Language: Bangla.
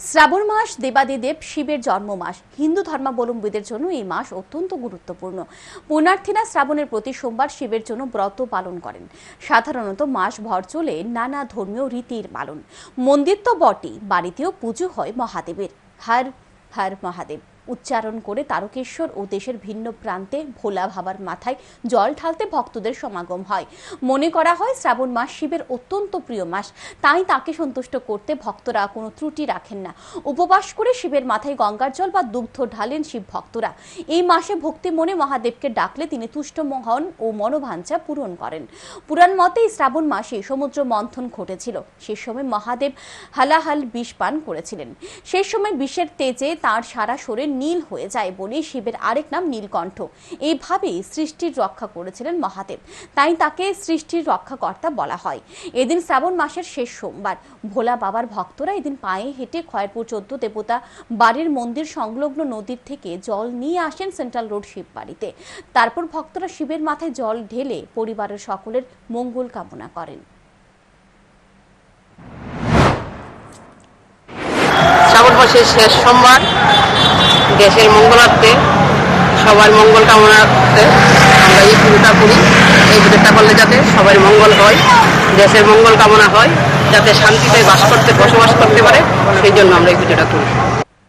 শ্রাবণ মাস দেবাদিদেব শিবের জন্ম মাস। হিন্দু ধর্মাবলম্বীদের জন্য এই মাস অত্যন্ত গুরুত্বপূর্ণ। পুণ্যার্থীরা শ্রাবণের প্রতি সোমবার শিবের জন্য ব্রত পালন করেন। সাধারণত মাস ভর চলে নানা ধর্মীয় রীতির পালন। মন্দির তো বটেই, বাড়িতেও পুজো হয় মহাদেবের। হর হর মহাদেব। উচ্চারণ করে তারকেশ্বর ও দেশের ভিন্ন প্রান্তে ভোলা ভাবার মাথায় জল ঢালতে ভক্তদের সমাগম হয়। মনে করা হয় শ্রাবণ মাস শিবের অত্যন্ত প্রিয় মাস। তাই তাকে সন্তুষ্ট করতে ভক্তরা কোনো ত্রুটি রাখেন না। উপবাস করে শিবের মাথায় গঙ্গার জল বা দুগ্ধ ঢালেন শিব ভক্তরা। এই মাসে ভক্তি মনে মহাদেবকে ডাকলে তিনি তুষ্ট হন ও মনোভাঞ্ছা পূরণ করেন। পুরাণ মতে শ্রাবণ মাসে সমুদ্র মন্থন ঘটেছিল। সে সময় মহাদেব হালাহাল বিষ পান করেছিলেন। সেই সময় বিষের তেজে তার সারা শরীর নীল হয়ে যায় বলে শিবের আরেক নাম নীলকণ্ঠ। এইভাবেই সৃষ্টির রক্ষা করেছিলেন মহাদেব। তাই তাকে সৃষ্টির রক্ষাকর্তা বলা হয়। এদিন শ্রাবণ মাসের শেষ সোমবার। ভোলা বাবার ভক্তরা এদিন পায়ে হেঁটে খয়েরপুর চোদ্দ দেবতা বাড়ির মন্দির সংলগ্ন নদীর থেকে জল নিয়ে আসেন সেন্ট্রাল রোড শিব বাড়িতে। তারপর ভক্তরা শিবের মাথায় জল ঢেলে পরিবারের সকলের মঙ্গল কামনা করেন। শ্রাবণ মাসের শেষ সোমবার দেশের মঙ্গলার্থে সবার মঙ্গল কামনার্থে আমরা এই পুজোটা করি, এই পুজোটা করলে যাতে সবাই মঙ্গল হয়, দেশের মঙ্গল কামনা হয়, যাতে শান্তিতে বাস করতে, বসবাস করতে পারে, সেই জন্য আমরা এই পুজোটা করি।